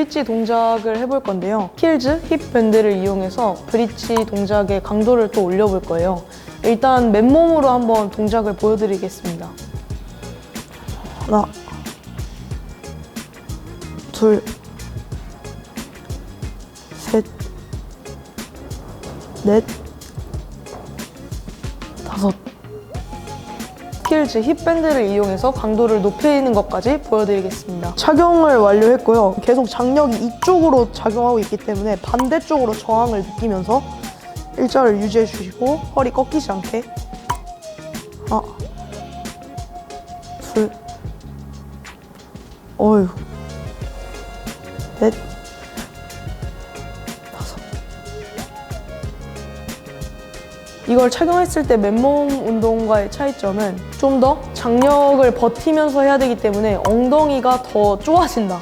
브릿지 동작을 해볼 건데요. 힐즈, 힙 밴드를 이용해서 브릿지 동작의 강도를 또 올려볼 거예요. 일단 맨몸으로 한번 동작을 보여드리겠습니다. 하나, 둘, 셋, 넷, 다섯. 스킬즈 힙밴드를 이용해서 강도를 높이는 것까지 보여드리겠습니다. 착용을 완료했고요. 계속 장력이 이쪽으로 작용하고 있기 때문에 반대쪽으로 저항을 느끼면서 일자를 유지해 주시고 허리 꺾이지 않게. 하나, 둘, 어휴, 넷, 이걸 착용했을 때 맨몸 운동과의 차이점은 좀 더 장력을 버티면서 해야 되기 때문에 엉덩이가 더 쪼아진다.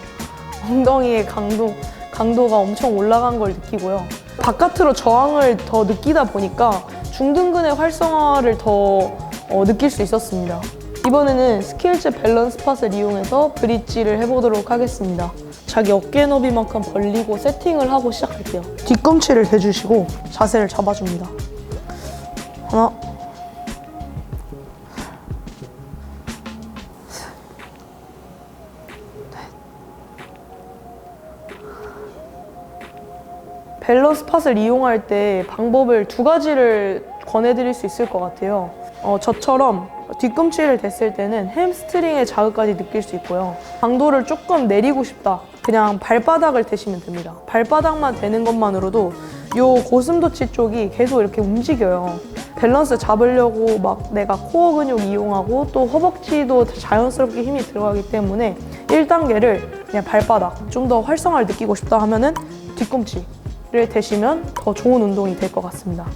엉덩이의 강도, 강도가 엄청 올라간 걸 느끼고요. 바깥으로 저항을 더 느끼다 보니까 중둔근의 활성화를 더 어, 느낄 수 있었습니다. 이번에는 스킬즈 밸런스 팟을 이용해서 브릿지를 해보도록 하겠습니다. 자기 어깨 너비만큼 벌리고 세팅을 하고 시작할게요. 뒤꿈치를 대주시고 자세를 잡아줍니다. 하나, 밸런스 팟을 이용할 때 방법을 두 가지를 권해드릴 수 있을 것 같아요. 어, 저처럼 뒤꿈치를 댔을 때는 햄스트링의 자극까지 느낄 수 있고요. 강도를 조금 내리고 싶다. 그냥 발바닥을 대시면 됩니다. 발바닥만 대는 것만으로도 요 고슴도치 쪽이 계속 이렇게 움직여요. 밸런스 잡으려고 막 내가 코어 근육 이용하고 또 허벅지도 자연스럽게 힘이 들어가기 때문에 1단계를 그냥 발바닥 좀 더 활성화를 느끼고 싶다 하면은 뒤꿈치를 대시면 더 좋은 운동이 될 것 같습니다.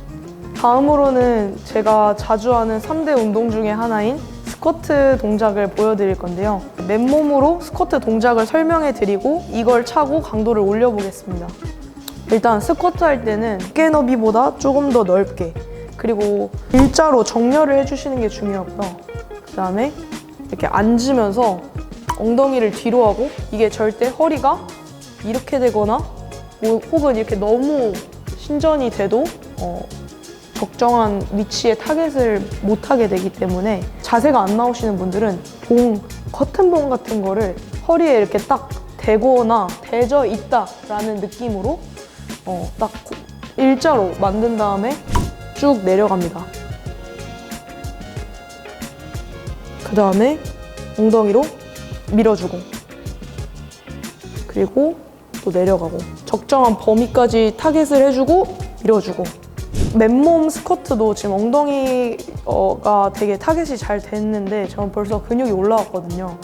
다음으로는 제가 자주 하는 3대 운동 중에 하나인 스쿼트 동작을 보여드릴 건데요. 맨몸으로 스쿼트 동작을 설명해 드리고 이걸 차고 강도를 올려보겠습니다. 일단 스쿼트 할 때는 어깨 너비보다 조금 더 넓게 그리고 일자로 정렬을 해주시는 게 중요하고요. 그 다음에 이렇게 앉으면서 엉덩이를 뒤로 하고 이게 절대 허리가 이렇게 되거나 뭐 혹은 이렇게 너무 신전이 돼도 어, 적정한 위치에 타겟을 못 하게 되기 때문에 자세가 안 나오시는 분들은 봉, 커튼봉 같은 거를 허리에 이렇게 딱 대거나 대져 있다라는 느낌으로 어, 딱 고- 일자로 만든 다음에 쭉 내려갑니다. 그 다음에 엉덩이로 밀어주고 그리고 또 내려가고 적정한 범위까지 타겟을 해주고 밀어주고 맨몸 스쿼트도 지금 엉덩이가 되게 타겟이 잘 됐는데 저는 벌써 근육이 올라왔거든요.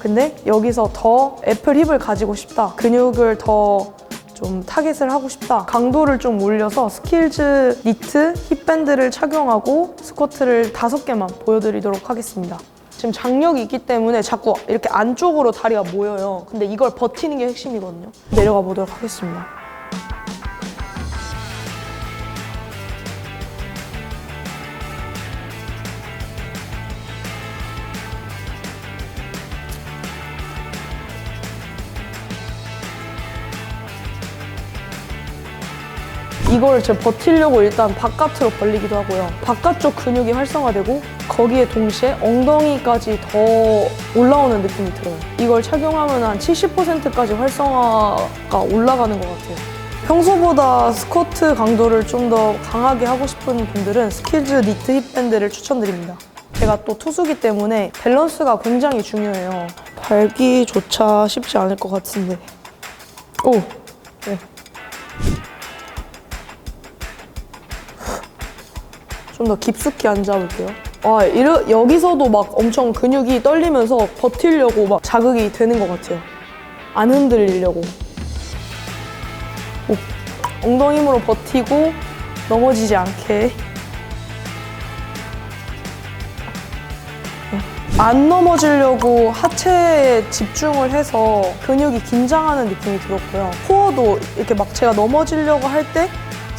근데 여기서 더 애플 힙을 가지고 싶다. 근육을 더 좀 타겟을 하고 싶다. 강도를 좀 올려서 스킬즈 니트 힙밴드를 착용하고 스쿼트를 다섯 개만 보여드리도록 하겠습니다. 지금 장력이 있기 때문에 자꾸 이렇게 안쪽으로 다리가 모여요. 근데 이걸 버티는 게 핵심이거든요. 내려가 보도록 하겠습니다. 이걸 제가 버티려고 일단 바깥으로 벌리기도 하고요. 바깥쪽 근육이 활성화되고 거기에 동시에 엉덩이까지 더 올라오는 느낌이 들어요. 이걸 착용하면 한 70%까지 활성화가 올라가는 것 같아요. 평소보다 스쿼트 강도를 좀 더 강하게 하고 싶은 분들은 스킬즈 니트 힙밴드를 추천드립니다. 제가 또 투수기 때문에 밸런스가 굉장히 중요해요. 밟기조차 쉽지 않을 것 같은데. 오! 네. 좀 더 깊숙이 앉아볼게요. 아, 이러, 여기서도 막 엄청 근육이 떨리면서 버티려고 막 자극이 되는 것 같아요. 안 흔들리려고. 오, 엉덩이 힘으로 버티고 넘어지지 않게. 네. 안 넘어지려고 하체에 집중을 해서 근육이 긴장하는 느낌이 들었고요. 코어도 이렇게 막 제가 넘어지려고 할 때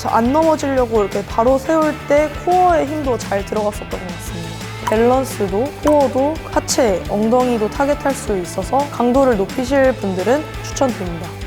안 넘어지려고 이렇게 바로 세울 때 코어의 힘도 잘 들어갔었던 것 같습니다. 밸런스도 코어도 하체, 엉덩이도 타겟할 수 있어서 강도를 높이실 분들은 추천드립니다.